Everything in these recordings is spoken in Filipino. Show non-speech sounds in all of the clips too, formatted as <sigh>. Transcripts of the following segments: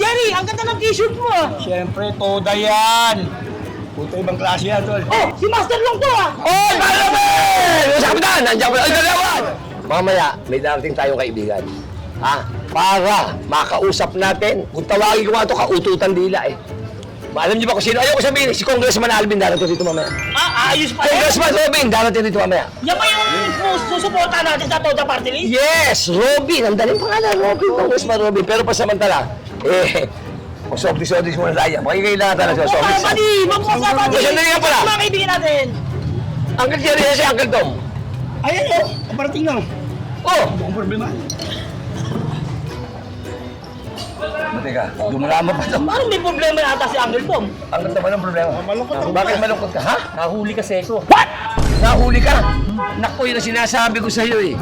Jerry, ang ganda ng t-shirt mo ah. Siyempre, toda yan. Puta ibang klase yan, tol. Oh, si Master Long to ah. Oy, Palaman! Sa kapitan, nandiyan ko. Ay, dalawan! Mamaya, may darating tayong kaibigan. Ha? Para makausap natin. Kung tawagin ko nga ito, kaututan dila eh. Alam niyo ba kung sino? Ayaw ko sabihin, si Congressman Alvin darating dito mamaya. Ah, ayos pa yan. Congressman Robin darating dito mamaya. Yan ba yung sus- susuporta natin sa Toda Party List? Yes, Robin. Ang daling pangalan, Robin. Congressman Robin. Pero pasamantala, eh, mag-softis-softis muna tayo. Makikailangan tayo ng Oh, softis. Padi, mag-usapan Oh, sandali nga pala. Mga kaibigan natin. Uncle Jerry si Uncle Tom. Ayan o, kaparating lang. Oh! Ang problema. Mateka, dumarama pa ito. <laughs> Parang may problema yata si Uncle Tom. Uncle Tom, anong problema? Malungkot ako. Bakit malungkot ka, ha? Nahuli kasi ako. What? Nahuli ka? Naku, yun ang sinasabi ko sa'yo eh.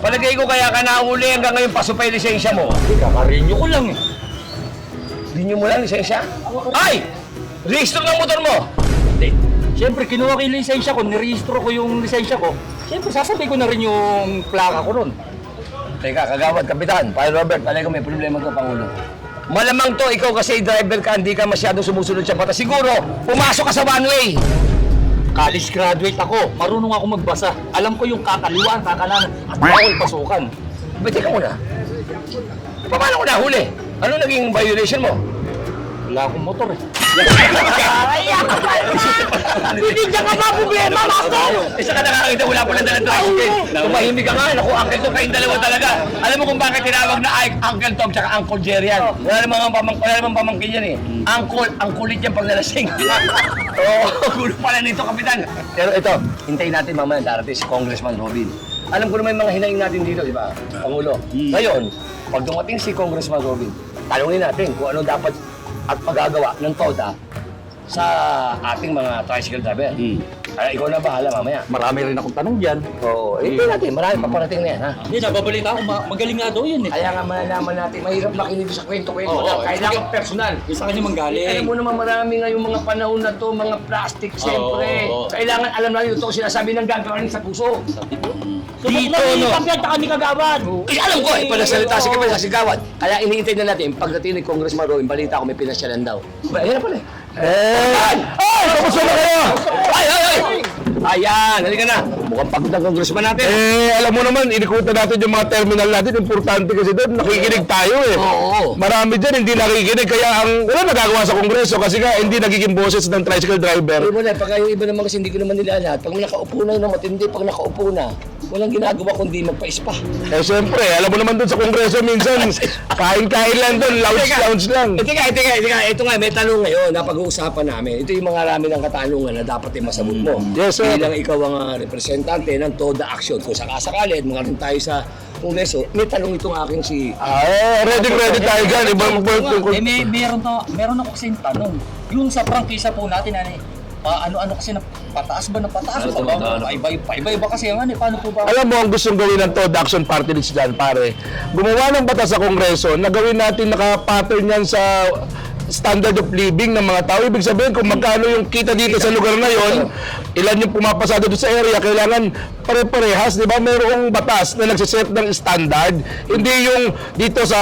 Palagay ko kaya ka nahuli hanggang ngayon paso pa yung lisensya mo. Hindi, kakarinyo ko lang eh. Hindi mo lang lisensya? Ay! Register ng motor mo! Hindi. Siyempre, kinuha ko yung lisensya ko, nirehistro ko yung lisensya ko. Siyempre, sasabihin ko na rin yung plaka ko ron. Teka, kagawad, kapitan. Paano Robert, ko may problema to, Pangulo. Malamang to, ikaw kasi driver ka, hindi ka masyadong sumusunod sa batas. Siguro, pumasok ka sa one way. College graduate ako, marunong ako magbasa. Alam ko yung kakaliwan, kakalanan, at bawal pasukan. Ba't teka muna? Paano ko nahuli? Ano naging violation mo? Wala akong motor eh. Ay, Bibigyan ka ba problema, Master? Isa ka nakakita, wala pa lang dalang tricycle. Tumahimik ka nga, naku, Uncle Tom, kayong dalawa talaga. Alam mo kung bakit tinawag na ay Uncle Tom tsaka Uncle Jerry yan? Wala namang pamang, wala namang pamangkin yan eh. Uncle, ang kulit yan pag nalasing. <laughs> Oo, oh, gulo pala nito, Kapitan. Pero ito, hintayin natin mamaya darating si Congressman Robin. Alam ko naman yung mga hinaing natin dito, di ba? Pangulo. Ngayon, pag dumating si Congressman Robin, tanungin natin kung ano dapat at magagawa ng TODA sa ating mga tricycle driver. Ay, ikaw na bahala mamaya. Marami rin akong tanong dyan. Oo, eh, hindi natin. Marami paparating na yan, ha? Hindi, nababalita ako, ma- magaling nga daw yun eh. Kaya nga malalaman natin, mahirap makinig sa kwento-kwento Oo, oo. Kailangan personal. Yung sa kanya manggaling. alam mo naman marami ngayong mga panahon na to, mga plastic, siyempre. oo. Kailangan alam natin ito sinasabi ng gagawin sa puso. Dito, no? Kapyan, tsaka ni Kagawad. Eh, alam ko, eh, palasalita si Kapil sa sigawan. Kaya iniintay na natin, pagdating ni Congressman Roy, balita ko may pinasyalan daw. Ba, ayan na pala eh. Eh! Ay! Kamusta na kayo? Ay, ay, ay! Ayan, halika na. Mukhang pagod ang congressman natin. Eh, alam mo naman, inikutan natin yung mga terminal natin. Importante kasi doon, nakikinig tayo eh. Oo. Marami dyan, hindi nakikinig. Kaya ang wala nagagawa sa Kongreso kasi nga hindi nagiging boses ng tricycle driver. Ay, wala. Pag yung iba naman kasi hindi ko naman nila lahat. Pag nakaupo na na matindi, pag nakaupo na, walang ginagawa kundi magpa-spa. Eh, siyempre, alam mo naman doon sa Kongreso minsan, <laughs> kain-kain lang doon, lounge-lounge lang. Eh, teka, teka, teka. Ito nga, may tanong ngayon na pag-uusapan namin. Ito yung mga rami ng katanungan na dapat ay masagot mo. Yes, sir. Bilang ikaw ang ah, representante ng TODA Action. Kung sakasakali, at mga rin tayo sa Kongreso, may tanong itong aking si... Ah, eh, ready, ready tayo dyan. Ibang Eh, may, meron, to, meron ako kasing tanong. Yung sa prangkisa po natin, ano eh, pa, ano-ano kasi na pataas ba na pataas? Ano Pa- ano? Paiba, paiba, iba kasi ang ano eh, paano po ba? Alam mo, ang gustong gawin ng TOD Action Party List dyan, pare, gumawa ng batas sa Kongreso na gawin natin naka-pattern yan sa standard of living ng mga tao. Ibig sabihin, kung magkano yung kita dito sa lugar na yon, ilan yung pumapasado doon sa area, kailangan pare-parehas, di ba? Mayroong batas na nagsiset ng standard. Hindi yung dito sa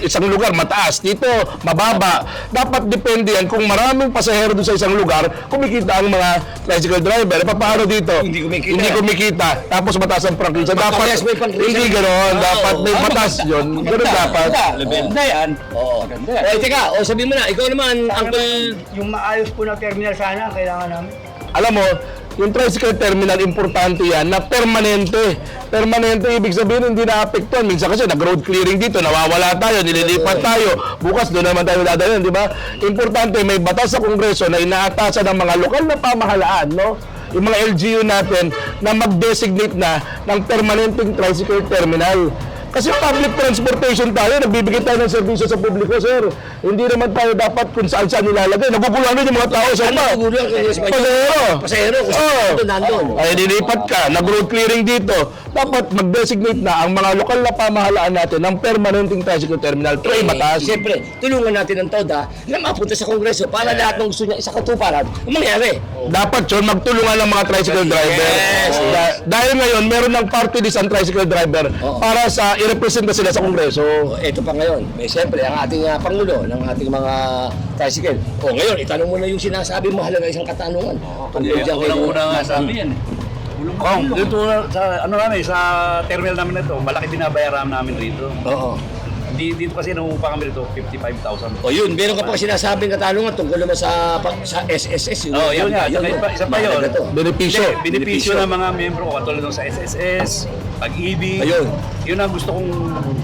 isang lugar mataas, dito mababa. Dapat depende yan kung maraming pasahero doon sa isang lugar, kumikita ang mga tricycle driver. Eh, Paano dito? Hindi kumikita. Hindi kumikita. Tapos mataas ang prangkisa. Dapat, may hindi gano'n. Oo. Dapat may batas yun. Ganun dapat. Maganda. Maganda yan. Oo. Maganda yan. Eh, teka, o sabihin mo na, ikaw naman, Uncle... Yung maayos po na terminal sana ang kailangan namin. Alam mo, yung tricycle terminal, importante yan na permanente. Permanente, ibig sabihin hindi na-apektuhan. Minsan kasi nag-road clearing dito, nawawala tayo, nililipat tayo. Bukas doon naman tayo dadalhin, di ba? Importante, may batas sa Kongreso na inaatasan ng mga lokal na pamahalaan, no? Yung mga LGU natin na mag-designate na ng permanenteng tricycle terminal. Kasi public transportation tayo, nagbibigay tayo ng serbisyo sa publiko, sir. Hindi naman tayo dapat kung saan saan nilalagay. Naguguluhan yung mga tao sa Ano Congressman? Pasahero. Pasahero, kung saan nandun. Ay, nilipat ka. Nag-road clearing dito. Dapat mag-designate na ang mga lokal na pamahalaan natin ng permanenteng tricycle terminal. Try batas. Siyempre, tulungan natin ang TODA na mapunta sa Kongreso para lahat ng gusto niya isa katuparan ang mangyari. Dapat yun, magtulungan ng mga tricycle driver. Yes, Da- dahil ngayon, meron ng party list ang tricycle driver Oo. para sa i-representa sila sa Kongreso. Ito pa ngayon, may siyempre ang ating ah, Pangulo ng ating mga tricycle. O ngayon, itanong mo na yung sinasabi mahalaga isang katanungan. Tungkol dyan kay- Unang-una nga sabi yan eh. Kung dito sa ano namin sa terminal namin ito, malaki binabayaran namin rito. Oo. Di, dito kasi nangungupa kami rito 55,000. O yun, meron ka pa sinasabing katanungan tungkol naman sa pa- sa SSS. Oh, yun nga. Saka isa pa- isa pa yun. Mahalaga to. Benepisyo. Hindi, benepisyo ng mga miyembro ko katulad nung sa SSS, pag-ibig. Ayun. Yun ang gusto kong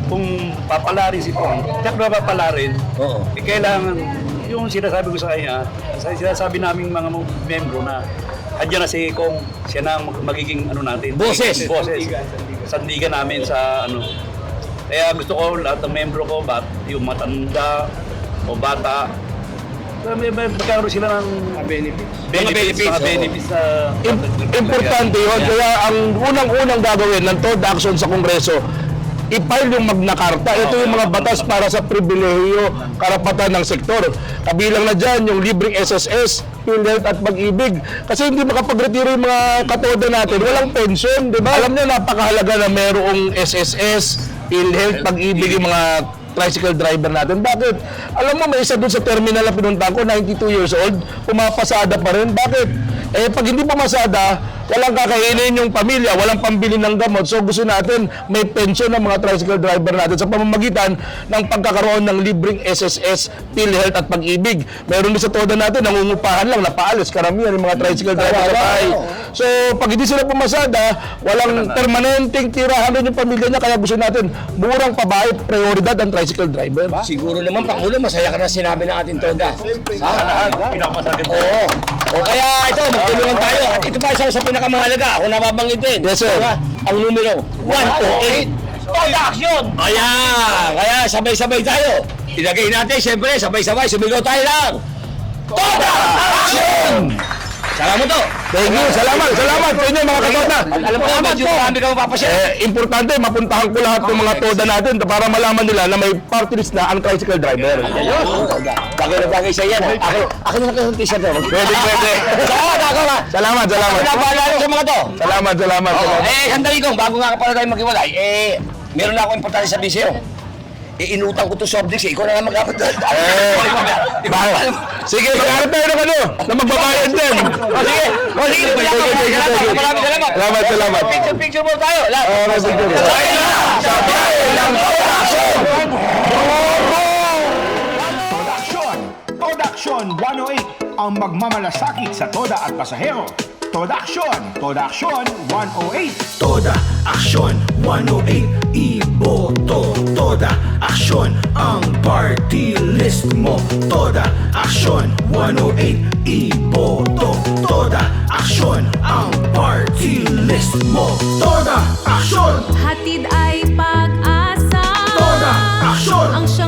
kung papalarin si Pong. Tiyak na papalarin. Oo. Eh, kailangan yung sinasabi ko sa kanya, sa sinasabi naming mga miyembro na andyan na si Kong, siya na ang magiging ano natin. Boses. Boses. Sandigan namin sa ano. Kaya gusto ko lahat ng miyembro ko, bat, yung matanda o bata, may, may, magkaroon sila ng benefits. Mga benefits, mga benefits sa Im- importante yun. Kaya ang unang-unang gagawin ng TOD action sa Kongreso, i-file yung Magna Carta. Ito yung mga batas para sa pribilehiyo, karapatan ng sektor. Kabilang na dyan yung libreng SSS, PhilHealth at pag-ibig. Kasi hindi makapag-retiro yung mga katoda natin. Walang pension, di ba? Alam niyo, napakahalaga na merong SSS, PhilHealth, pag-ibig yung mga tricycle driver natin. Bakit? Alam mo, may isa doon sa terminal na pinunta ko, 92 years old, pumapasada pa rin. Bakit? Eh, pag hindi pumasada, walang kakainin yung pamilya, walang pambili ng gamot. So gusto natin may pension ng mga tricycle driver natin sa pamamagitan ng pagkakaroon ng libreng SSS, PhilHealth at pag-ibig. Meron din sa toda natin, nangungupahan lang, napaalis, karamihan yung mga tricycle driver sa bahay. So pag hindi sila pumasada, walang permanenteng tirahan rin yung pamilya niya, kaya gusto natin murang pabayad, prioridad ang tricycle driver. Siguro naman, Pangulo, masaya ka na sinabi ng ating TODA. Ha? pinakamasakit. Oo. O kaya ito, magtulungan tayo. At ito pa isa sa pinakamahalaga, ako nababanggitin. Yes, sir. Diba? Ang numero, 108. Toda action! Ayan! Kaya sabay-sabay tayo. Ilagay natin, siyempre, sabay-sabay, sumigaw tayo lang. Toda Action! Salamat to. Thank you, salamat, salamat sa inyo mga katoda. At alam ko, medyo marami ka mapapasya. Eh, importante, mapuntahan ko lahat ng mga toda natin para malaman nila na may party list na ang tricycle driver. Ayun. Bagay na bagay sa yan. Ako, ako na lang t-shirt mo. Pwede, pwede. <laughs> Salamat, ako ha. Salamat, salamat. Ko sa mga to. Salamat, salamat. Salamat. eh, sandali kong, bago nga pala tayo maghiwalay, eh, meron na ako importante sabihin sa'yo. Eh, inutang ko to drinks, eh. ikaw na nga mag-apat. <laughs> Eh, bakit? Sige, magharap tayo ng ano, na magbabayad din. O sige, o sige, Sige, sige, sige, sige, sige. Maraming salamat. Salamat, salamat. Picture, picture mo tayo. Lahat. Oo, may picture. Sabay na! Sabay lang! Production! Production 108 ang magmamalasakit sa toda at pasahero. Production! Production 108 Toda aksyon 108 Iboto Toda aksyon Ang party list mo. Toda aksyon 108 Iboto Toda aksyon Ang party list mo. Toda aksyon Hatid ay pag-asa. Toda aksyon Ang siyang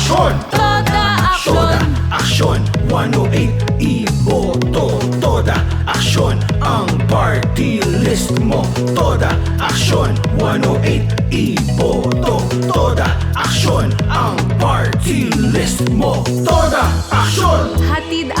aksyon Toda aksyon aksyon 108 Iboto Toda. Aksyon Ang party list mo. Toda aksyon 108 Iboto Toda. Aksyon Ang party list mo. Toda aksyon Hatid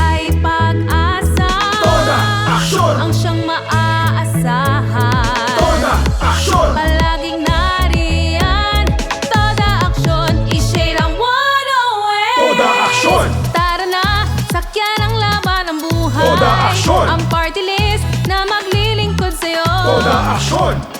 buhay Toda